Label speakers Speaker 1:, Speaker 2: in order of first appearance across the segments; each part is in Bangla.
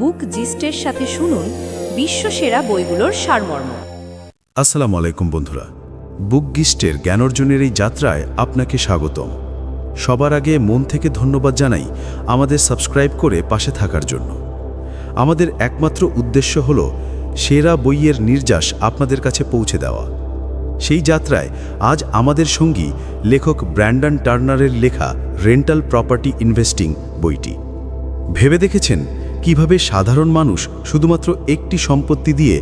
Speaker 1: বুক জিস্টের সাথে শুনুন বিশ্বসেরা বইগুলোর সারমর্ম।
Speaker 2: আসসালামু আলাইকুম বন্ধুরা। বুক গিস্টের জ্ঞান অর্জনের এই যাত্রায় আপনাকে স্বাগতম। সবার আগে মন থেকে ধন্যবাদ জানাই আমাদের সাবস্ক্রাইব করে পাশে থাকার জন্য। আমাদের একমাত্র উদ্দেশ্য হল সেরা বইয়ের নির্যাস আপনাদের কাছে পৌঁছে দেওয়া। সেই যাত্রায় আজ আমাদের সঙ্গী লেখক ব্র্যান্ডন টার্নারের লেখা রেন্টাল প্রপার্টি ইনভেস্টিং বইটি। ভেবে দেখেছেন কীভাবে সাধারণ মানুষ শুধুমাত্র একটি সম্পত্তি দিয়ে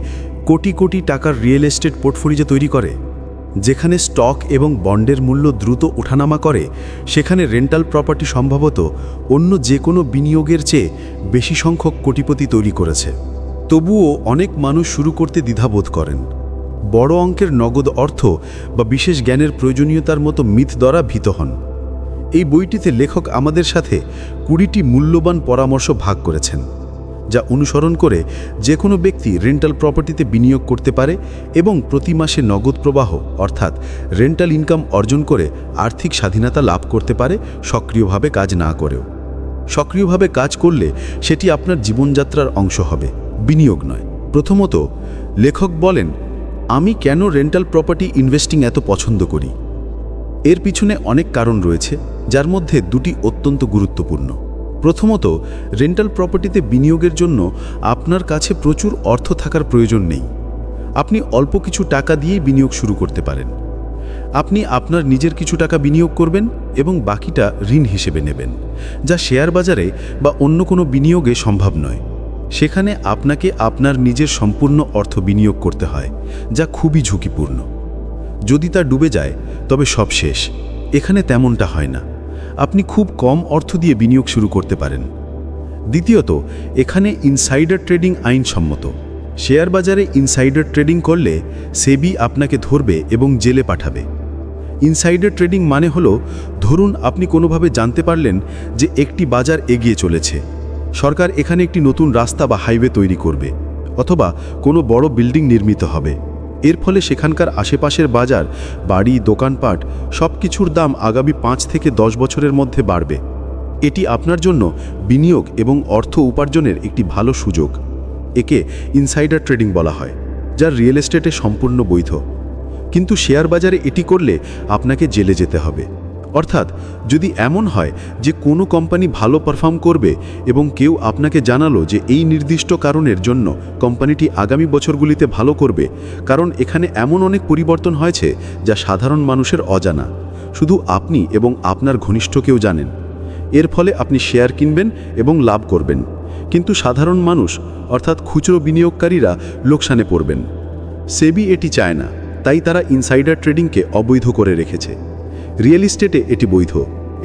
Speaker 2: কোটি কোটি টাকার রিয়েল এস্টেট পোর্টফোলিও তৈরি করে, যেখানে স্টক এবং বন্ডের মূল্য দ্রুত ওঠানামা করে, সেখানে রেন্টাল প্রপার্টি সম্ভবত অন্য যে কোনো বিনিয়োগের চেয়ে বেশি সংখ্যক কোটিপতি তৈরি করেছে। তবুও অনেক মানুষ শুরু করতে দ্বিধাবোধ করেন। বড় অঙ্কের নগদ অর্থ বা বিশেষ জ্ঞানের প্রয়োজনীয়তার মতো মিথ দ্বারা ভীত হন। এই বইটিতে লেখক আমাদের সাথে কুড়িটি মূল্যবান পরামর্শ ভাগ করেছেন, যা অনুসরণ করে যে কোনো ব্যক্তি রেন্টাল প্রপার্টিতে বিনিয়োগ করতে পারে এবং প্রতি মাসে নগদ প্রবাহ, অর্থাৎ রেন্টাল ইনকাম অর্জন করে আর্থিক স্বাধীনতা লাভ করতে পারে সক্রিয়ভাবে কাজ না করেও। সক্রিয়ভাবে কাজ করলে সেটি আপনার জীবনযাত্রার অংশ হবে, বিনিয়োগ নয়। প্রথমত, লেখক বলেন, আমি কেন রেন্টাল প্রপার্টি ইনভেস্টিং এত পছন্দ করি? এর পিছনে অনেক কারণ রয়েছে, যার মধ্যে দুটি অত্যন্ত গুরুত্বপূর্ণ। প্রথমত রেন্টাল প্রপার্টিতে বিনিয়োগের জন্য আপনার কাছে প্রচুর অর্থ থাকার প্রয়োজন নেই। আপনি অল্প কিছু টাকা দিয়েই বিনিয়োগ শুরু করতে পারেন। আপনি আপনার নিজের কিছু টাকা বিনিয়োগ করবেন এবং বাকিটা ঋণ হিসেবে নেবেন, যা শেয়ার বাজারে বা অন্য কোনো বিনিয়োগে সম্ভব নয়। সেখানে আপনাকে আপনার নিজের সম্পূর্ণ অর্থ বিনিয়োগ করতে হয়, যা খুবই ঝুঁকিপূর্ণ। যদি তা ডুবে যায়, তবে সব শেষ। এখানে তেমনটা হয় না। আপনি খুব কম অর্থ দিয়ে বিনিয়োগ শুরু করতে পারেন। দ্বিতীয়ত, এখানে ইনসাইডার ট্রেডিং আইনসম্মত। শেয়ার বাজারে ইনসাইডার ট্রেডিং করলে সেবি আপনাকে ধরবে এবং জেলে পাঠাবে। ইনসাইডার ট্রেডিং মানে হলো, ধরুন আপনি কোনোভাবে জানতে পারলেন যে একটি বাজার এগিয়ে চলেছে। সরকার এখানে একটি নতুন রাস্তা বা হাইওয়ে তৈরি করবে, অথবা কোনো বড় বিল্ডিং নির্মিত হবে। এর ফলে সেখানকার আশেপাশের বাজার, বাড়ি, দোকানপাট সব কিছুর দাম আগামী পাঁচ থেকে দশ বছরের মধ্যে বাড়বে। এটি আপনার জন্য বিনিয়োগ এবং অর্থ উপার্জনের একটি ভালো সুযোগ। একে ইনসাইডার ট্রেডিং বলা হয় যার রিয়েল এস্টেটে সম্পূর্ণ বৈধ। কিন্তু শেয়ার বাজারে এটি করলে আপনাকে জেলে যেতে হবে। অর্থাৎ, যদি এমন হয় যে কোনো কোম্পানি ভালো পারফর্ম করবে এবং কেউ আপনাকে জানালো যে এই নির্দিষ্ট কারণের জন্য কোম্পানিটি আগামী বছরগুলিতে ভালো করবে, কারণ এখানে এমন অনেক পরিবর্তন হয়েছে যা সাধারণ মানুষের অজানা। শুধু আপনি এবং আপনার ঘনিষ্ঠ কেউ জানেন। এর ফলে আপনি শেয়ার কিনবেন এবং লাভ করবেন। কিন্তু সাধারণ মানুষ, অর্থাৎ খুচরো বিনিয়োগকারীরা, লোকসানে পড়বেন। সেবি এটি চায় না, তাই তারা ইনসাইডার ট্রেডিংকে অবৈধ করে রেখেছে। রিয়েল ইস্টেটে এটি বৈধ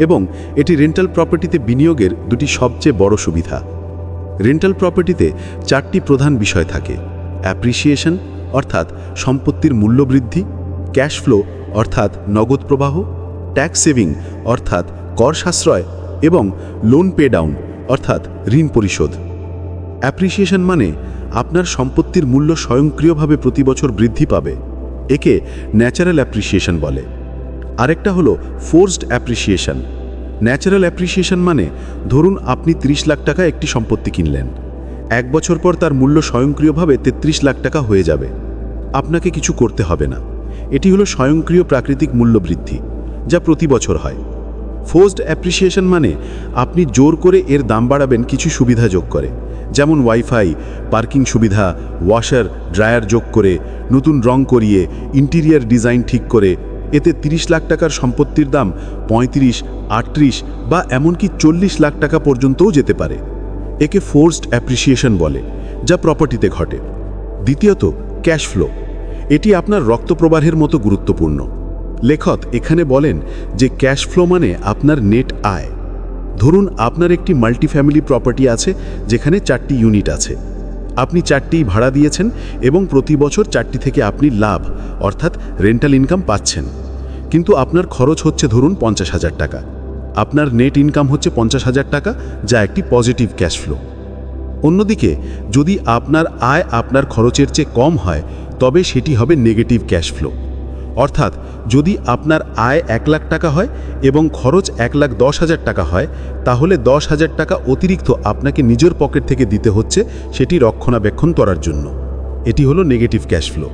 Speaker 2: এবং এটি রেন্টাল প্রপার্টিতে বিনিয়োগের দুটি সবচেয়ে বড় সুবিধা। রেন্টাল প্রপার্টিতে চারটি প্রধান বিষয় থাকে, অ্যাপ্রিসিয়েশন, অর্থাৎ সম্পত্তির মূল্য বৃদ্ধি ক্যাশ ফ্লো, অর্থাৎ নগদ প্রবাহ, ট্যাক্স সেভিং, অর্থাৎ কর সাশ্রয় এবং লোন পে ডাউন, অর্থাৎ ঋণ পরিশোধ। অ্যাপ্রিসিয়েশন মানে আপনার সম্পত্তির মূল্য স্বয়ংক্রিয়ভাবে প্রতি বছর বৃদ্ধি পাবে, একে ন্যাচারাল অ্যাপ্রিসিয়েশন বলে। আরেকটা হলো ফোর্সড অ্যাপ্রিসিয়েশন ন্যাচারাল অ্যাপ্রিসিয়েশন মানে ধরুন আপনি ৩০ লাখ টাকা একটি সম্পত্তি কিনলেন। এক বছর পর তার মূল্য স্বয়ংক্রিয়ভাবে ৩৩ লাখ টাকা হয়ে যাবে। আপনাকে কিছু করতে হবে না। এটি হলো স্বয়ংক্রিয় প্রাকৃতিক মূল্য বৃদ্ধি যা প্রতি বছর হয়। ফোর্সড অ্যাপ্রিসিয়েশন মানে আপনি জোর করে এর দাম বাড়াবেন কিছু সুবিধা যোগ করে। যেমন ওয়াইফাই পার্কিং সুবিধা ওয়াশার ড্রায়ার যোগ করে, নতুন রং করিয়ে ইন্টিরিয়ার ডিজাইন ঠিক করে এতে ৩০ লাখ টাকার সম্পত্তির দাম ৩৫ আটত্রিশ বা এমনকি চল্লিশ লাখ টাকা পর্যন্তও যেতে পারে। একে ফোর্সড অ্যাপ্রিসিয়েশন বলে, যা প্রপার্টিতে ঘটে। দ্বিতীয়ত ক্যাশ ফ্লো এটি আপনার রক্তপ্রবাহের মতো গুরুত্বপূর্ণ। লেখক এখানে বলেন যে ক্যাশ ফ্লো মানে আপনার নেট আয়। ধরুন আপনার একটি মাল্টিফ্যামিলি প্রপার্টি আছে, যেখানে চারটি ইউনিট আছে। আপনি চারটিই ভাড়া দিয়েছেন এবং প্রতি বছর চারটি থেকে আপনি লাভ, অর্থাৎ রেন্টাল ইনকাম পাচ্ছেন। কিন্তু আপনার খরচ হচ্ছে ধরুন পঞ্চাশ হাজার টাকা। আপনার নেট ইনকাম হচ্ছে পঞ্চাশ হাজার টাকা, যা একটি পজিটিভ ক্যাশ ফ্লো অন্যদিকে, যদি আপনার আয় আপনার খরচের চেয়ে কম হয়, তবে সেটি হবে নেগেটিভ ক্যাশ ফ্লো অর্থাৎ যদি আপনার আয় এক লাখ টাকা হয় এবং খরচ এক লাখ দশ হাজার টাকা হয়, তাহলে দশ হাজার টাকা অতিরিক্ত আপনাকে নিজের পকেট থেকে দিতে হচ্ছে সেটি রক্ষণাবেক্ষণ করার জন্য। এটি হলো নেগেটিভ ক্যাশ ফ্লো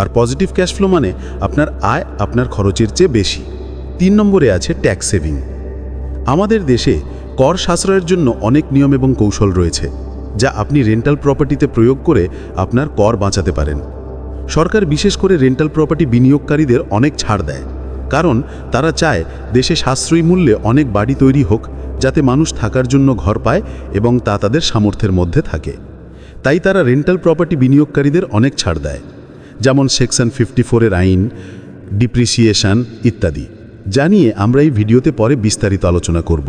Speaker 2: আর পজিটিভ ক্যাশ ফ্লো মানে আপনার আয় আপনার খরচের চেয়ে বেশি। তিন নম্বরে আছে ট্যাক্স সেভিং আমাদের দেশে কর সাশ্রয়ের জন্য অনেক নিয়ম এবং কৌশল রয়েছে, যা আপনি রেন্টাল প্রপার্টিতে প্রয়োগ করে আপনার কর বাঁচাতে পারেন। সরকার বিশেষ করে রেন্টাল প্রপার্টি বিনিয়োগকারীদের অনেক ছাড় দেয়। কারণ তারা চায় দেশে সাশ্রয়ী মূল্যে অনেক বাড়ি তৈরি হোক, যাতে মানুষ থাকার জন্য ঘর পায় এবং তা তাদের সামর্থ্যের মধ্যে থাকে। তাই তারা রেন্টাল প্রপার্টি বিনিয়োগকারীদের অনেক ছাড় দেয়। যেমন সেকশন ফিফটি ফোরের আইন ডিপ্রিসিয়েশন ইত্যাদি। জানিয়ে আমরা এই ভিডিওতে পরে বিস্তারিত আলোচনা করব।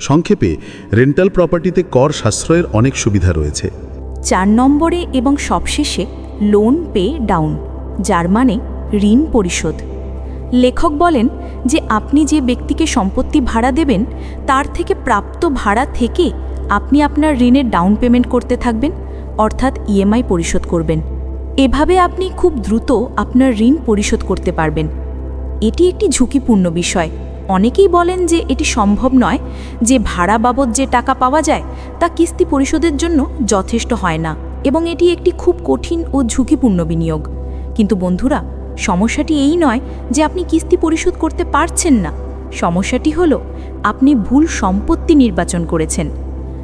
Speaker 2: সংক্ষেপে রেন্টাল প্রপার্টিতে কর সাশ্রয়ের অনেক সুবিধা রয়েছে।
Speaker 1: চার নম্বরে এবং সবশেষে লোন পে ডাউন যার মানে ঋণ পরিশোধ। লেখক বলেন যে আপনি যে ব্যক্তিকে সম্পত্তি ভাড়া দেবেন, তার থেকে প্রাপ্ত ভাড়া থেকে আপনি আপনার ঋণের ডাউন পেমেন্ট করতে থাকবেন, অর্থাৎ ইএমআই পরিশোধ করবেন। এভাবে আপনি খুব দ্রুত আপনার ঋণ পরিশোধ করতে পারবেন। এটি একটি ঝুঁকিপূর্ণ বিষয়। অনেকেই বলেন যে এটি সম্ভব নয় যে ভাড়া বাবদ যে টাকা পাওয়া যায়, তা কিস্তি পরিশোধের জন্য যথেষ্ট হয় না। এবং এটি একটি খুব কঠিন ও ঝুঁকিপূর্ণ বিনিয়োগ। কিন্তু বন্ধুরা, সমস্যাটি এই নয় যে আপনি কিস্তি পরিশোধ করতে পারছেন না। সমস্যাটি হলো, আপনি ভুল সম্পত্তি নির্বাচন করেছেন।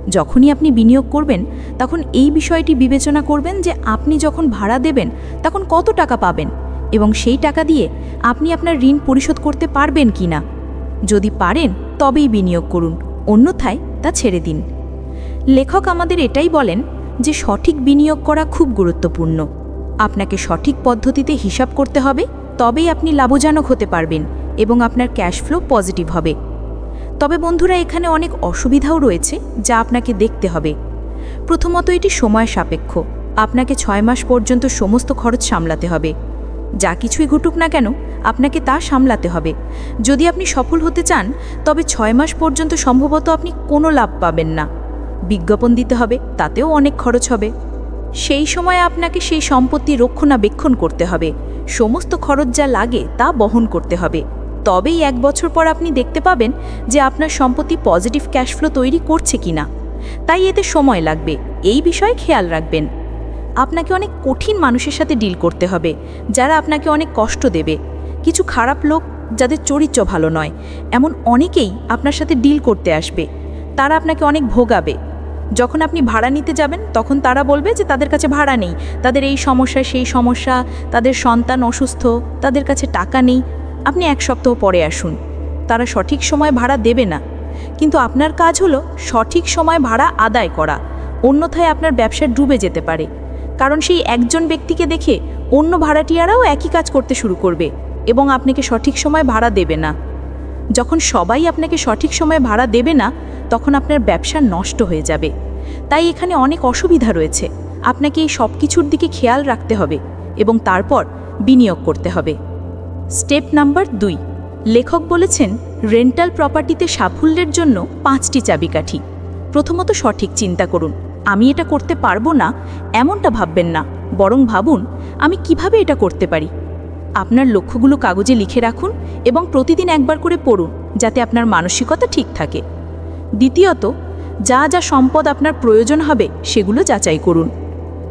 Speaker 1: যখনই আপনি বিনিয়োগ করবেন, তখন এই বিষয়টি বিবেচনা করবেন যে আপনি যখন ভাড়া দেবেন, তখন কত টাকা পাবেন এবং সেই টাকা দিয়ে আপনি আপনার ঋণ পরিশোধ করতে পারবেন কি না। যদি পারেন, তবেই বিনিয়োগ করুন, অন্যথায় তা ছেড়ে দিন। লেখক আমাদের এটাই বলেন যে সঠিক বিনিয়োগ করা খুব গুরুত্বপূর্ণ। আপনাকে সঠিক পদ্ধতিতে হিসাব করতে হবে, তবেই আপনি লাভজনক হতে পারবেন এবং আপনার ক্যাশ ফ্লো পজিটিভ হবে। তবে বন্ধুরা, এখানে অনেক অসুবিধাও রয়েছে যা আপনাকে দেখতে হবে। প্রথমত, এটি সময় সাপেক্ষ। আপনাকে ছয় মাস পর্যন্ত সমস্ত খরচ সামলাতে হবে। যা কিছুই ঘটুক না কেন, আপনাকে তা সামলাতে হবে। যদি আপনি সফল হতে চান, তবে ছয় মাস পর্যন্ত সম্ভবত আপনি কোনো লাভ পাবেন না। বিজ্ঞাপন দিতে হবে, তাতেও অনেক খরচ হবে। সেই সময় আপনাকে সেই সম্পত্তি রক্ষণাবেক্ষণ করতে হবে। সমস্ত খরচ যা লাগে তা বহন করতে হবে। তবেই এক বছর পর আপনি দেখতে পাবেন যে আপনার সম্পত্তি পজিটিভ ক্যাশফ্লো তৈরি করছে কিনা। তাই এতে সময় লাগবে। এই বিষয়ে খেয়াল রাখবেন। আপনাকে অনেক কঠিন মানুষের সাথে ডিল করতে হবে, যারা আপনাকে অনেক কষ্ট দেবে। কিছু খারাপ লোক যাদের চরিত্র ভালো নয়, এমন অনেকেই আপনার সাথে ডিল করতে আসবে। তারা আপনাকে অনেক ভোগাবে। যখন আপনি ভাড়া নিতে যাবেন, তখন তারা বলবে যে তাদের কাছে ভাড়া নেই। তাদের এই সমস্যা, সেই সমস্যা, তাদের সন্তান অসুস্থ, তাদের কাছে টাকা নেই। আপনি এক সপ্তাহ পরে আসুন। তারা সঠিক সময় ভাড়া দেবে না। কিন্তু আপনার কাজ হলো সঠিক সময় ভাড়া আদায় করা। অন্যথায় আপনার ব্যবসা ডুবে যেতে পারে। কারণ সেই একজন ব্যক্তিকে দেখে অন্য ভাড়াটিয়ারাও একই কাজ করতে শুরু করবে এবং আপনাকে সঠিক সময় ভাড়া দেবে না। যখন সবাই আপনাকে সঠিক সময়ে ভাড়া দেবে না তখন আপনার ব্যবসা নষ্ট হয়ে যাবে। তাই এখানে অনেক অসুবিধা রয়েছে। আপনাকে এই সব কিছুর দিকে খেয়াল রাখতে হবে এবং তারপর বিনিয়োগ করতে হবে। স্টেপ নাম্বার দুই। লেখক বলেছেন, রেন্টাল প্রপার্টিতে সাফল্যের জন্য পাঁচটি চাবিকাঠি। প্রথমত সঠিক চিন্তা করুন, আমি এটা করতে পারব না, এমনটা ভাববেন না, বরং ভাবুন, আমি কীভাবে এটা করতে পারি। আপনার লক্ষ্যগুলো কাগজে লিখে রাখুন এবং প্রতিদিন একবার করে পড়ুন, যাতে আপনার মানসিকতা ঠিক থাকে। দ্বিতীয়ত, যা যা সম্পদ আপনার প্রয়োজন হবে সেগুলো যাচাই করুন।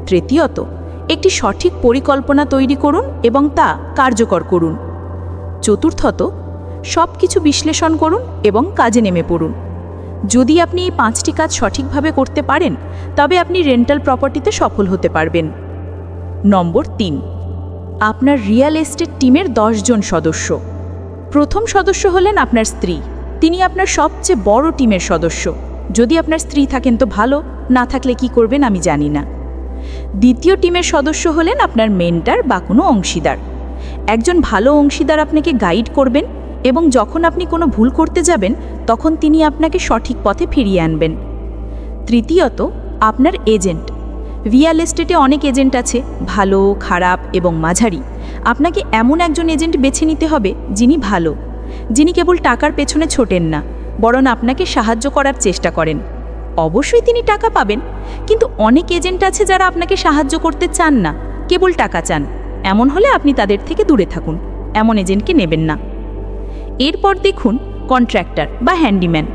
Speaker 1: তৃতীয়ত, একটি সঠিক পরিকল্পনা তৈরি করুন এবং তা কার্যকর করুন। চতুর্থত সব কিছু বিশ্লেষণ করুন এবং কাজে নেমে পড়ুন। যদি আপনি এই পাঁচটি কাজ সঠিকভাবে করতে পারেন, তবে আপনি রেন্টাল প্রপার্টিতে সফল হতে পারবেন। নম্বর তিন, আপনার রিয়েল এস্টেট টিমের জন সদস্য। প্রথম সদস্য হলেন আপনার স্ত্রী। তিনি আপনার সবচেয়ে বড় টিমের সদস্য। যদি আপনার স্ত্রী থাকেন তো ভালো, না থাকলে কি করবেন আমি জানি না। দ্বিতীয় টিমের সদস্য হলেন আপনার মেন্টার বা কোনো অংশীদার। একজন ভালো অংশীদার আপনাকে গাইড করবেন এবং যখন আপনি কোনো ভুল করতে যাবেন, তখন তিনি আপনাকে সঠিক পথে ফিরিয়ে আনবেন। তৃতীয়ত, আপনার এজেন্ট। রিয়াল এস্টেটে অনেক এজেন্ট আছে, ভালো, খারাপ এবং মাঝারি। আপনাকে এমন একজন এজেন্ট বেছে নিতে হবে যিনি ভালো। যিনি কেবল টাকার পেছনে ছোটেন না, বরং আপনাকে সাহায্য করার চেষ্টা করেন। অবশ্যই তিনি টাকা পাবেন, কিন্তু অনেক এজেন্ট আছে যারা আপনাকে সাহায্য করতে চান না, কেবল টাকা চান। এমন হলে আপনি তাদের থেকে দূরে থাকুন, এমন এজেন্টকে নেবেন না। এরপর দেখুন কন্ট্রাক্টর বা হ্যান্ডিম্যান।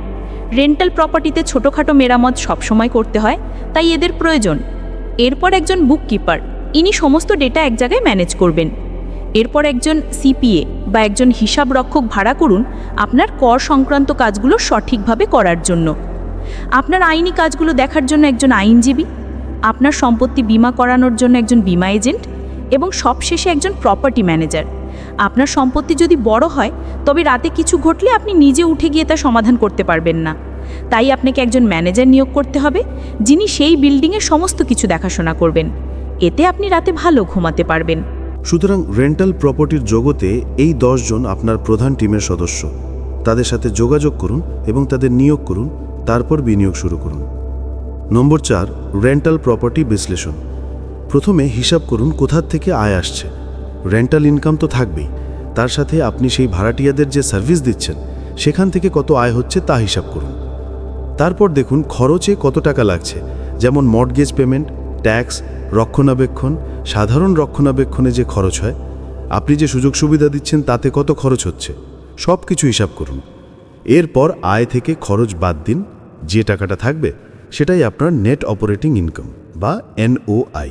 Speaker 1: রেন্টাল প্রপার্টিতে ছোটোখাটো মেরামত সবসময় করতে হয়, তাই এদের প্রয়োজন। এরপর একজন বুককিপার, ইনি সমস্ত ডেটা এক জায়গায় ম্যানেজ করবেন। এরপর একজন সিপিএ বা একজন হিসাব রক্ষক ভাড়া করুন আপনার কর সংক্রান্ত কাজগুলো সঠিকভাবে করার জন্য। আপনার আইনি কাজগুলো দেখার জন্য একজন আইনজীবী, আপনার সম্পত্তি বিমা করানোর জন্য একজন বিমা এজেন্ট এবং সবশেষে একজন প্রপার্টি ম্যানেজার। আপনার সম্পত্তি যদি বড় হয়, তবে রাতে কিছু ঘটলে আপনি নিজে উঠে গিয়ে তা সমাধান করতে পারবেন না। তাই আপনাকে একজন ম্যানেজার নিয়োগ করতে হবে, যিনি সেই বিল্ডিংয়ের সমস্ত কিছু দেখাশোনা করবেন। এতে আপনি রাতে ভালো ঘুমাতে পারবেন।
Speaker 2: সুতরাং রেন্টাল প্রপার্টির জগতে এই জন আপনার প্রধান টিমের সদস্য। তাদের সাথে যোগাযোগ করুন এবং তাদের নিয়োগ করুন, তারপর বিনিয়োগ শুরু করুন। নম্বর চার রেন্টাল প্রপার্টি বিশ্লেষণ। প্রথমে হিসাব করুন কোথার থেকে আয় আসছে। রেন্টাল ইনকাম তো থাকবেই। তার সাথে আপনি সেই ভাড়াটিয়াদের যে সার্ভিস দিচ্ছেন, সেখান থেকে কত আয় হচ্ছে তা হিসাব করুন। তারপর দেখুন খরচে কত টাকা লাগছে, যেমন মর্টগেজ পেমেন্ট ট্যাক্স রক্ষণাবেক্ষণ, সাধারণ রক্ষণাবেক্ষণে যে খরচ হয়, আপনি যে সুযোগ সুবিধা দিচ্ছেন তাতে কত খরচ হচ্ছে, সব কিছু হিসাব করুন। এরপর আয় থেকে খরচ বাদ দিন, যে টাকাটা থাকবে সেটাই আপনার নেট অপারেটিং ইনকাম বা এনওআই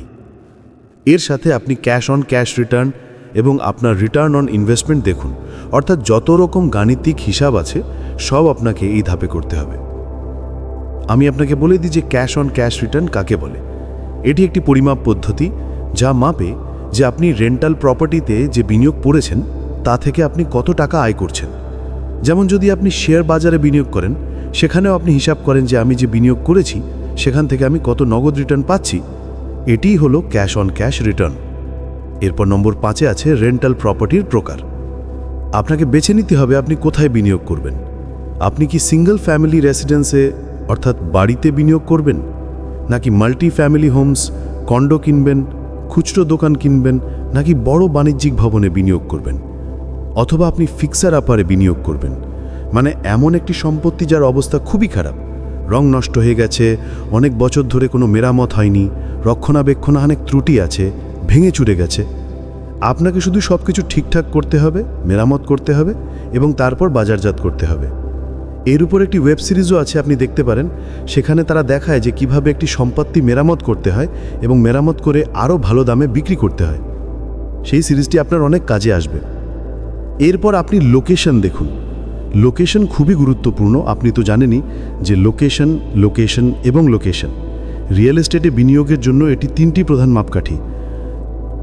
Speaker 2: এর সাথে আপনি ক্যাশ অন ক্যাশ রিটার্ন এবং আপনার রিটার্ন অন ইনভেস্টমেন্ট দেখুন, অর্থাৎ যত রকম গাণিতিক হিসাব আছে, সব আপনাকে এই ধাপে করতে হবে। আমি আপনাকে বলে দিই যে ক্যাশ অন ক্যাশ রিটার্ন কাকে বলে। এটি একটি পরিমাপ পদ্ধতি যা মাপে যে আপনি রেন্টাল প্রপার্টিতে যে বিনিয়োগ করেছেন তা থেকে আপনি কত টাকা আয় করছেন। যেমন যদি আপনি শেয়ার বাজারে বিনিয়োগ করেন, সেখানেও আপনি হিসাব করেন যে আমি যে বিনিয়োগ করেছি, সেখান থেকে আমি কত নগদ রিটার্ন পাচ্ছি। এটিই হলো ক্যাশ অন ক্যাশ রিটার্ন এরপর নম্বর পাঁচে আছে রেন্টাল প্রপার্টির প্রকার। আপনাকে বেছে নিতে হবে আপনি কোথায় বিনিয়োগ করবেন। আপনি কি সিঙ্গল ফ্যামিলি রেসিডেন্সে অর্থাৎ বাড়িতে বিনিয়োগ করবেন? নাকি মাল্টি ফ্যামিলি হোমস কন্ডো কিনবেন, খুচরো দোকান কিনবেন, নাকি বড় বাণিজ্যিক ভবনে বিনিয়োগ করবেন? অথবা আপনি ফিক্সার আপারে বিনিয়োগ করবেন। মানে এমন একটি সম্পত্তি যার অবস্থা খুবই খারাপ। রং নষ্ট হয়ে গেছে, অনেক বছর ধরে কোনো মেরামত হয়নি রক্ষণাবেক্ষণ অনেক ত্রুটি আছে, ভেঙে চুরে গেছে। আপনাকে শুধু সব কিছু ঠিকঠাক করতে হবে, মেরামত করতে হবে এবং তারপর বাজারজাত করতে হবে। এর উপর একটি ওয়েব সিরিজও আছে, আপনি দেখতে পারেন। সেখানে তারা দেখায় যে কীভাবে একটি সম্পত্তি মেরামত করতে হয় এবং মেরামত করে আরও ভালো দামে বিক্রি করতে হয়। সেই সিরিজটি আপনার অনেক কাজে আসবে। এরপর আপনি লোকেশন দেখুন। লোকেশন খুবই গুরুত্বপূর্ণ, আপনি তো জানেনই যে লোকেশন লোকেশন এবং লোকেশন। রিয়েল এস্টেটে বিনিয়োগের জন্য এটি তিনটি প্রধান মাপকাঠি।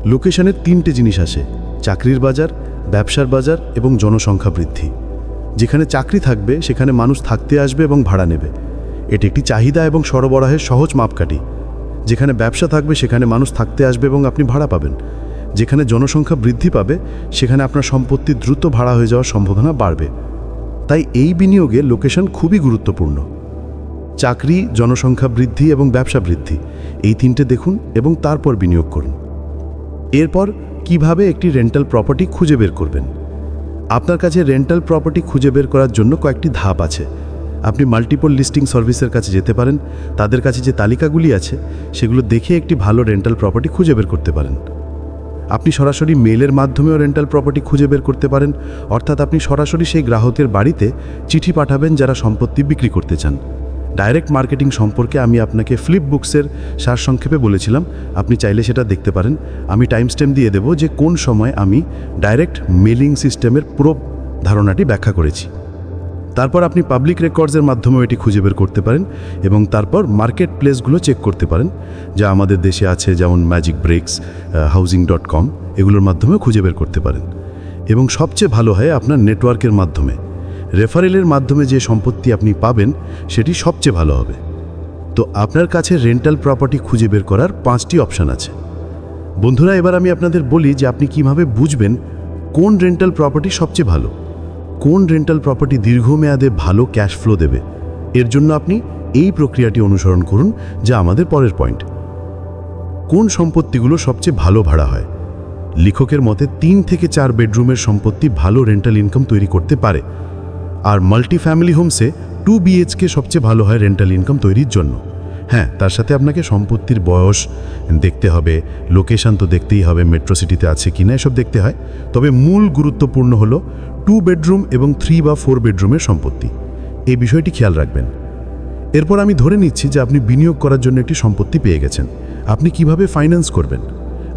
Speaker 2: লোকেশনের তিনটে জিনিস আসে, চাকরির বাজার, ব্যবসার বাজার এবং জনসংখ্যা বৃদ্ধি। যেখানে চাকরি থাকবে, সেখানে মানুষ থাকতে আসবে এবং ভাড়া নেবে। এটি একটি চাহিদা এবং সরবরাহের সহজ মাপকাঠি। যেখানে ব্যবসা থাকবে, সেখানে মানুষ থাকতে আসবে এবং আপনি ভাড়া পাবেন। যেখানে জনসংখ্যা বৃদ্ধি পাবে, সেখানে আপনার সম্পত্তি দ্রুত ভাড়া হয়ে যাওয়ার সম্ভাবনা বাড়বে। তাই এই বিনিয়োগে লোকেশন খুবই গুরুত্বপূর্ণ। চাকরি, জনসংখ্যা বৃদ্ধি এবং ব্যবসা বৃদ্ধি, এই তিনটে দেখুন এবং তারপর বিনিয়োগ করুন। এরপর কীভাবে একটি রেন্টাল প্রপার্টি খুঁজে বের করবেন? আপনার কাছে রেন্টাল প্রপার্টি খুঁজে বের করার জন্য কয়েকটি ধাপ আছে। আপনি মাল্টিপল লিস্টিং সার্ভিসের কাছে যেতে পারেন। তাদের কাছে যে তালিকাগুলি আছে, সেগুলো দেখে একটি ভালো রেন্টাল প্রপার্টি খুঁজে বের করতে পারেন। আপনি সরাসরি মেলের মাধ্যমেও রেন্টাল প্রপার্টি খুঁজে বের করতে পারেন। অর্থাৎ আপনি সরাসরি সেই গ্রাহকের বাড়িতে চিঠি পাঠাবেন যারা সম্পত্তি বিক্রি করতে চান। ডাইরেক্ট মার্কেটিং সম্পর্কে আমি আপনাকে ফ্লিপ বুকসের সারসংক্ষেপে বলেছিলাম। আপনি চাইলে সেটা দেখতে পারেন। আমি টাইম স্ট্যাম্প দিয়ে দেব যে কোন সময় আমি ডাইরেক্ট মেলিং সিস্টেমের পুরো ধারণাটি ব্যাখ্যা করেছি। তারপর আপনি পাবলিক রেকর্ডসের মাধ্যমেও এটি খুঁজে বের করতে পারেন এবং তারপর মার্কেট প্লেসগুলো চেক করতে পারেন, যা আমাদের দেশে আছে যেমন Magic Bricks Housing dot com এগুলোর মাধ্যমেও খুঁজে বের করতে পারেন। এবং সবচেয়ে ভালো হয় আপনার নেটওয়ার্কের মাধ্যমে। রেফারেলের মাধ্যমে যে সম্পত্তি আপনি পাবেন, সেটি সবচেয়ে ভালো হবে। তো আপনার কাছে রেন্টাল প্রপার্টি খুঁজে বের করার পাঁচটি অপশান আছে। বন্ধুরা, এবার আমি আপনাদের বলি যে আপনি কীভাবে বুঝবেন কোন রেন্টাল প্রপার্টি সবচেয়ে ভালো? কোন রেন্টাল প্রপার্টি দীর্ঘমেয়াদে ভালো ক্যাশ ফ্লো দেবে? এর জন্য আপনি এই প্রক্রিয়াটি অনুসরণ করুন, যা আমাদের পরের পয়েন্ট। কোন সম্পত্তিগুলো সবচেয়ে ভালো ভাড়া হয়? লেখকের মতে, তিন থেকে চার বেডরুমের সম্পত্তি ভালো রেন্টাল ইনকাম তৈরি করতে পারে। আর মাল্টি ফ্যামিলি হোমসে টু বিএইচকে সবচেয়ে ভালো হয় রেন্টাল ইনকাম তৈরির জন্য।
Speaker 3: হ্যাঁ তার সাথে আপনাকে সম্পত্তির বয়স দেখতে হবে লোকেশন তো দেখতেই হবে মেট্রো সিটিতে আছে কি না, এসব দেখতে হয়। তবে মূল গুরুত্বপূর্ণ হলো টু বেডরুম এবং থ্রি বা ফোর বেডরুমের সম্পত্তি। এই বিষয়টি খেয়াল রাখবেন। এরপর আমি ধরে নিচ্ছি যে আপনি বিনিয়োগ করার জন্য একটি সম্পত্তি পেয়ে গেছেন। আপনি কীভাবে ফাইন্যান্স করবেন?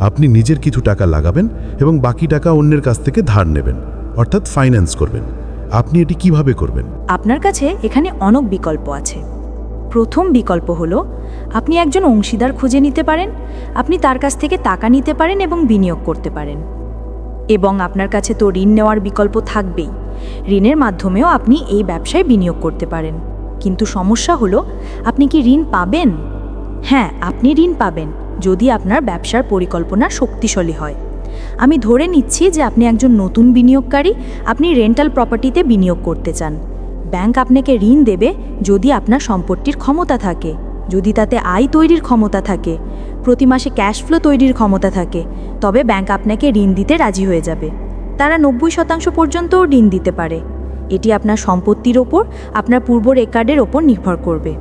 Speaker 3: আপনি নিজের কিছু টাকা লাগাবেন এবং বাকি টাকা অন্যের কাছ থেকে ধার নেবেন, অর্থাৎ ফাইন্যান্স করবেন। আপনি এটি কীভাবে করবেন?
Speaker 1: আপনার কাছে এখানে অনেক বিকল্প আছে। প্রথম বিকল্প হলো, আপনি একজন অংশীদার খুঁজে নিতে পারেন, আপনি তার কাছ থেকে টাকা নিতে পারেন এবং বিনিয়োগ করতে পারেন। এবং আপনার কাছে তো ঋণ নেওয়ার বিকল্প থাকবেই। ঋণের মাধ্যমেও আপনি এই ব্যবসায় বিনিয়োগ করতে পারেন। কিন্তু সমস্যা হলো, আপনি কি ঋণ পাবেন? হ্যাঁ আপনি ঋণ পাবেন, যদি আপনার ব্যবসার পরিকল্পনা শক্তিশালী হয়। আমি ধরে নিচ্ছি যে আপনি একজন নতুন বিনিয়োগকারী, আপনি রেন্টাল প্রপার্টিতে বিনিয়োগ করতে চান। ব্যাংক আপনাকে ঋণ দেবে যদি আপনার সম্পত্তির ক্ষমতা থাকে, যদি তাতে আয় তৈরির ক্ষমতা থাকে, প্রতি মাসে ক্যাশ ফ্লো তৈরির ক্ষমতা থাকে, তবে ব্যাংক আপনাকে ঋণ দিতে রাজি হয়ে যাবে। তারা নব্বই শতাংশ পর্যন্তও ঋণ দিতে পারে। এটি আপনার সম্পত্তির ওপর, আপনার পূর্ব রেকর্ডের ওপর নির্ভর করবে।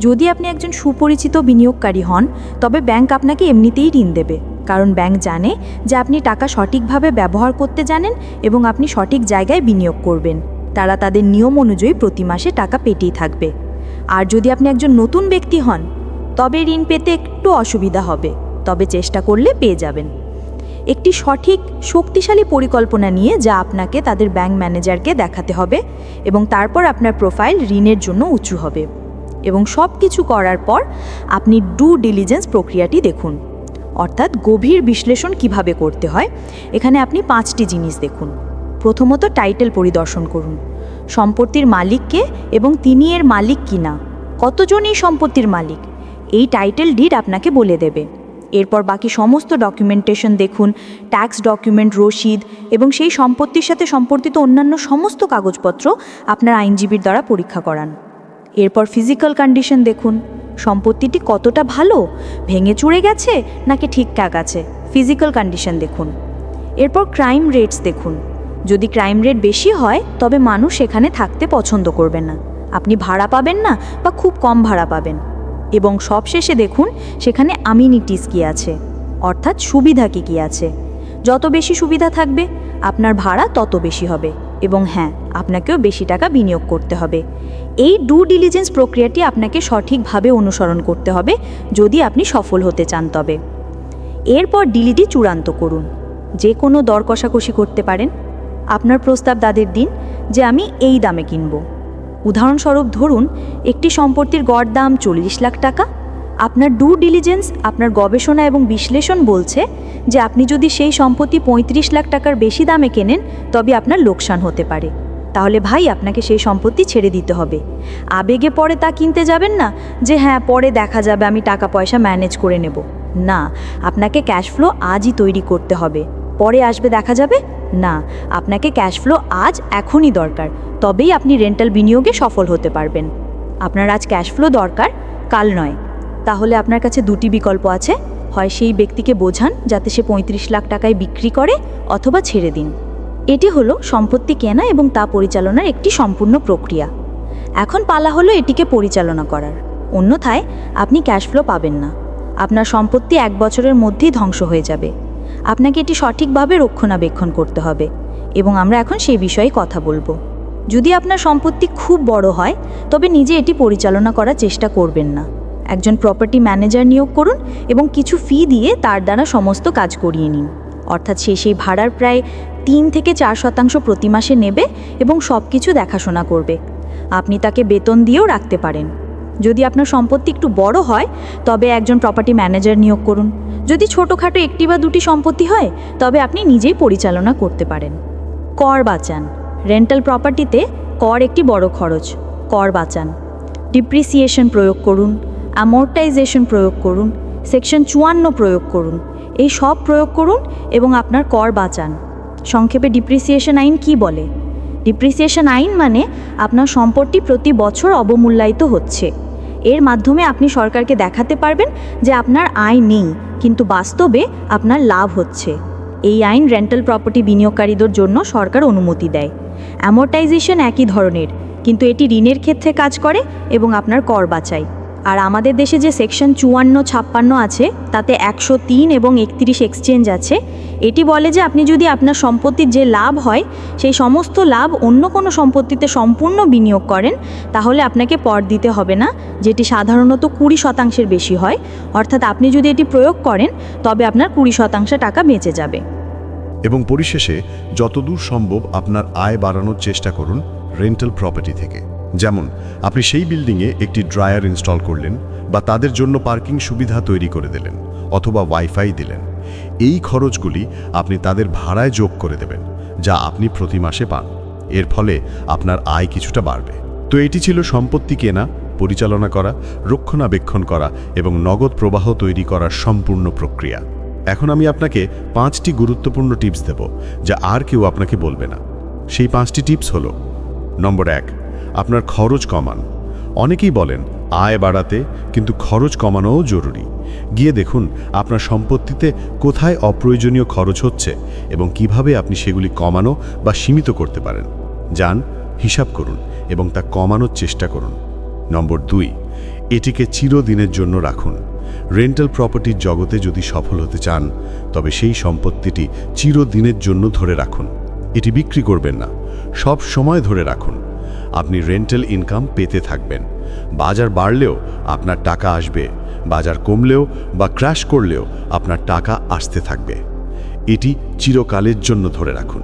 Speaker 1: যদি আপনি একজন সুপরিচিত বিনিয়োগকারী হন, তবে ব্যাংক আপনাকে এমনিতেই ঋণ দেবে। কারণ ব্যাংক জানে যে আপনি টাকা সঠিকভাবে ব্যবহার করতে জানেন এবং আপনি সঠিক জায়গায় বিনিয়োগ করবেন। তারা তাদের নিয়ম অনুযায়ী প্রতি মাসে টাকা পেতেই থাকবে। আর যদি আপনি একজন নতুন ব্যক্তি হন, তবে ঋণ পেতে একটু অসুবিধা হবে, তবে চেষ্টা করলে পেয়ে যাবেন। একটি সঠিক, শক্তিশালী পরিকল্পনা নিয়ে যা আপনাকে তাদের ব্যাংক ম্যানেজারকে দেখাতে হবে এবং তারপর আপনার প্রোফাইল ঋণের জন্য উঁচু হবে। এবং সব কিছু করার পর আপনি ডু ডিলিজেন্স প্রক্রিয়াটি দেখুন। অর্থাৎ গভীর বিশ্লেষণ কীভাবে করতে হয়, এখানে আপনি পাঁচটি জিনিস দেখুন। প্রথমত টাইটেল পরিদর্শন করুন। সম্পত্তির মালিককে এবং তিনি এর মালিক কিনা? কতজন এই সম্পত্তির মালিক? এই টাইটেল ডিড আপনাকে বলে দেবে। এরপর বাকি সমস্ত ডকুমেন্টেশন দেখুন, ট্যাক্স ডকুমেন্ট, রসিদ এবং সেই সম্পত্তির সাথে সম্পর্কিত অন্যান্য সমস্ত কাগজপত্র আপনার আইনজীবীর দ্বারা পরীক্ষা করান। এরপর ফিজিক্যাল কন্ডিশন দেখুন। সম্পত্তিটি কতটা ভালো? ভেঙে চুড়ে গেছে নাকি ঠিকঠাক আছে? ফিজিক্যাল কন্ডিশন দেখুন। এরপর ক্রাইম রেটস দেখুন। যদি ক্রাইম রেট বেশি হয়, তবে মানুষ সেখানে থাকতে পছন্দ করবে না। আপনি ভাড়া পাবেন না বা খুব কম ভাড়া পাবেন। এবং সবশেষে দেখুন, সেখানে আমিনিটিস কী আছে? অর্থাৎ সুবিধা কী কী আছে? যত বেশি সুবিধা থাকবে, আপনার ভাড়া তত বেশি হবে। এবং হ্যাঁ আপনাকেও বেশি টাকা বিনিয়োগ করতে হবে। এই ডু ডিলিজেন্স প্রক্রিয়াটি আপনাকে সঠিকভাবে অনুসরণ করতে হবে যদি আপনি সফল হতে চান তবে। এরপর ডিলিটি চূড়ান্ত করুন। যে কোনো দর কষাকষি করতে পারেন। আপনার প্রস্তাব তাদের দিন যে আমি এই দামে কিনব। উদাহরণস্বরূপ ধরুন, একটি সম্পত্তির গড় দাম চল্লিশ লাখ টাকা আপনার ডু ডিলিজেন্স আপনার গবেষণা এবং বিশ্লেষণ বলছে যে আপনি যদি সেই সম্পত্তি পঁয়ত্রিশ লাখ টাকার বেশি দামে কেনেন, তবে আপনার লোকসান হতে পারে। তাহলে ভাই, আপনাকে সেই সম্পত্তি ছেড়ে দিতে হবে। আবেগে পরে তা কিনতে যাবেন না যে হ্যাঁ পরে দেখা যাবে, আমি টাকা পয়সা ম্যানেজ করে নেব। না, আপনাকে ক্যাশ ফ্লো আজই তৈরি করতে হবে। পরে আসবে, দেখা যাবে? না, আপনাকে ক্যাশ ফ্লো আজ, এখনই দরকার। তবেই আপনি রেন্টাল বিনিয়োগে সফল হতে পারবেন। আপনার আজ ক্যাশ ফ্লো দরকার, কাল নয়। তাহলে আপনার কাছে দুটি বিকল্প আছে। হয় সেই ব্যক্তিকে বোঝান, যাতে সে পঁয়ত্রিশ লাখ টাকায় বিক্রি করে অথবা ছেড়ে দিন। এটি হলো সম্পত্তি কেনা এবং তা পরিচালনার একটি সম্পূর্ণ প্রক্রিয়া। এখন পালা হলো এটিকে পরিচালনা করার। অন্যথায় আপনি ক্যাশ ফ্লো পাবেন না। আপনার সম্পত্তি এক বছরের মধ্যেই ধ্বংস হয়ে যাবে। আপনাকে এটি সঠিকভাবে রক্ষণাবেক্ষণ করতে হবে এবং আমরা এখন সেই বিষয়ে কথা বলব। যদি আপনার সম্পত্তি খুব বড় হয়, তবে নিজে এটি পরিচালনা করার চেষ্টা করবেন না। একজন প্রপার্টি ম্যানেজার নিয়োগ করুন এবং কিছু ফি দিয়ে তার দ্বারা সমস্ত কাজ করিয়ে নিন। অর্থাৎ সে সেই ভাড়ার প্রায় তিন থেকে চার শতাংশ প্রতি মাসে নেবে এবং সব কিছু দেখাশোনা করবে। আপনি তাকে বেতন দিয়েও রাখতে পারেন। যদি আপনার সম্পত্তি একটু বড় হয়, তবে একজন প্রপার্টি ম্যানেজার নিয়োগ করুন। যদি ছোটোখাটো একটি বা দুটি সম্পত্তি হয়, তবে আপনি নিজেই পরিচালনা করতে পারেন। কর বাঁচান। রেন্টাল প্রপার্টিতে কর একটি বড় খরচ। কর বাঁচান। ডিপ্রিসিয়েশন প্রয়োগ করুন। অ্যামোর্টাইজেশন প্রয়োগ করুন সেকশন চুয়ান্ন প্রয়োগ করুন। এই সব প্রয়োগ করুন এবং আপনার কর বাঁচান। সংক্ষেপে ডিপ্রিসিয়েশন আইন কি বলে? ডিপ্রিসিয়েশন আইন মানে আপনার সম্পত্তি প্রতি বছর অবমূল্যায়িত হচ্ছে। এর মাধ্যমে আপনি সরকারকে দেখাতে পারবেন যে আপনার আয় নেই, কিন্তু বাস্তবে আপনার লাভ হচ্ছে। এই আইন রেন্টাল প্রপার্টি বিনিয়োগকারীদের জন্য সরকার অনুমতি দেয়। অ্যামোর্টাইজেশন একই ধরনের, কিন্তু এটি ঋণের ক্ষেত্রে কাজ করে এবং আপনার কর বাঁচায়। আর আমাদের দেশে যে সেকশন চুয়ান্ন, ছাপ্পান্ন আছে, তাতে একশো তিন এবং একত্রিশ এক্সচেঞ্জ আছে। এটি বলে যে আপনি যদি আপনার সম্পত্তির যে লাভ হয়, সেই সমস্ত লাভ অন্য কোনো সম্পত্তিতে সম্পূর্ণ বিনিয়োগ করেন, তাহলে আপনাকে পর দিতে হবে না, যেটি সাধারণত কুড়ি শতাংশের বেশি হয়। অর্থাৎ আপনি যদি এটি প্রয়োগ করেন, তবে আপনার কুড়ি শতাংশ টাকা বেঁচে যাবে।
Speaker 2: এবং পরিশেষে, যতদূর সম্ভব আপনার আয় বাড়ানোর চেষ্টা করুন রেন্টাল প্রপার্টি থেকে। যেমন, আপনি সেই বিল্ডিংয়ে একটি ড্রায়ার ইনস্টল করলেন বা তাদের জন্য পার্কিং সুবিধা তৈরি করে দিলেন অথবা ওয়াইফাই দিলেন। এই খরচগুলি আপনি তাদের ভাড়ায় যোগ করে দেবেন, যা আপনি প্রতি মাসে পান। এর ফলে আপনার আয় কিছুটা বাড়বে। তো এটি ছিল সম্পত্তি কেনা, পরিচালনা করা, রক্ষণাবেক্ষণ করা এবং নগদ প্রবাহ তৈরি করার সম্পূর্ণ প্রক্রিয়া। এখন আমি আপনাকে পাঁচটি গুরুত্বপূর্ণ টিপস দেব, যা আর কেউ আপনাকে বলবে না। সেই পাঁচটি টিপস হলো, নম্বর এক আপনার খরচ কমান। অনেকেই বলেন, আয় বাড়াতে, কিন্তু খরচ কমানোও জরুরি। গিয়ে দেখুন, আপনার সম্পত্তিতে কোথায় অপ্রয়োজনীয় খরচ হচ্ছে এবং কীভাবে আপনি সেগুলি কমানো বা সীমিত করতে পারেন। যান, হিসাব করুন এবং তা কমানোর চেষ্টা করুন। নম্বর দুই, এটিকে চিরদিনের জন্য রাখুন। রেন্টাল প্রপার্টির জগতে যদি সফল হতে চান, তবে সেই সম্পত্তিটি চিরদিনের জন্য ধরে রাখুন। এটি বিক্রি করবেন না। সব সময় ধরে রাখুন। আপনি রেন্টাল ইনকাম পেতে থাকবেন। বাজার বাড়লেও আপনার টাকা আসবে, বাজার কমলেও বা ক্র্যাশ করলেও আপনার টাকা আসতে থাকবে। এটি চিরকালের জন্য ধরে রাখুন।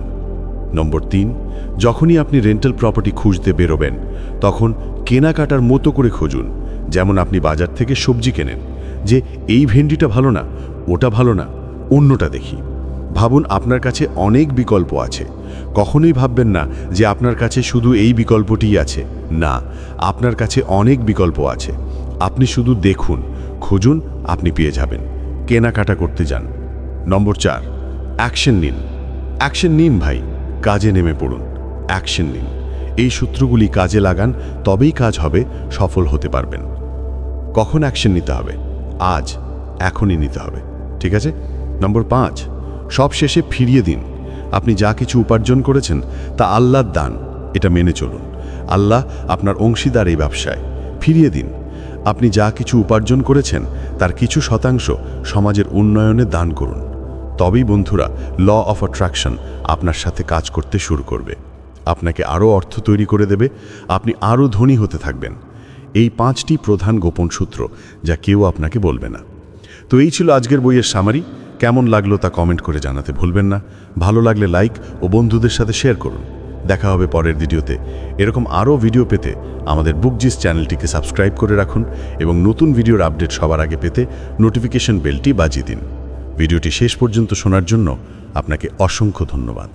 Speaker 2: নম্বর তিন, যখনই আপনি রেন্টাল প্রপার্টি খুঁজতে বেরোবেন, তখন কেনাকাটার মতো করে খুঁজুন। যেমন আপনি বাজার থেকে সবজি কেনেন, যে এই ভেন্ডিটা ভালো না, ওটা ভালো না, অন্যটা দেখি। ভাবুন আপনার কাছে অনেক বিকল্প আছে। কখনোই ভাববেন না যে আপনার কাছে শুধু এই বিকল্পটিই আছে। না, আপনার কাছে অনেক বিকল্প আছে। আপনি শুধু দেখুন, খুঁজুন, আপনি পেয়ে যাবেন। কেনাকাটা করতে যান। নম্বর চার, অ্যাকশন নিন। অ্যাকশন নিন ভাই, কাজে নেমে পড়ুন। অ্যাকশন নিন। এই সূত্রগুলি কাজে লাগান, তবেই কাজ হবে, সফল হতে পারবেন। কখন অ্যাকশন নিতে হবে? আজ, এখনই নিতে হবে। ঠিক আছে? নম্বর পাঁচ সব শেষে ফিরিয়ে দিন। আপনি যা কিছু উপার্জন করেছেন, তা আল্লাহর দান। এটা মেনে চলুন। আল্লাহ আপনার অংশীদার এই ব্যবসায়। ফিরিয়ে দিন। আপনি যা কিছু উপার্জন করেছেন, তার কিছু শতাংশ সমাজের উন্নয়নে দান করুন। তবেই বন্ধুরা, ল অফ অ্যাট্রাকশন আপনার সাথে কাজ করতে শুরু করবে। আপনাকে আরও অর্থ তৈরি করে দেবে। আপনি আরও ধনী হতে থাকবেন। এই পাঁচটি প্রধান গোপন সূত্র যা কেউ আপনাকে বলবে না। তো এই ছিল আজকের বইয়ের সামারি। কেমন লাগল তা কমেন্ট করে জানাতে ভুলবেন না। ভালো লাগলে লাইক ও বন্ধুদের সাথে শেয়ার করুন। দেখা হবে পরের ভিডিওতে। এরকম আরও ভিডিও পেতে আমাদের বুকজিস চ্যানেলটিকে সাবস্ক্রাইব করে রাখুন এবং নতুন ভিডিওর আপডেট সবার আগে পেতে নোটিফিকেশন বেলটি বাজিয়ে দিন। ভিডিওটি শেষ পর্যন্ত শোনার জন্য আপনাকে অসংখ্য ধন্যবাদ।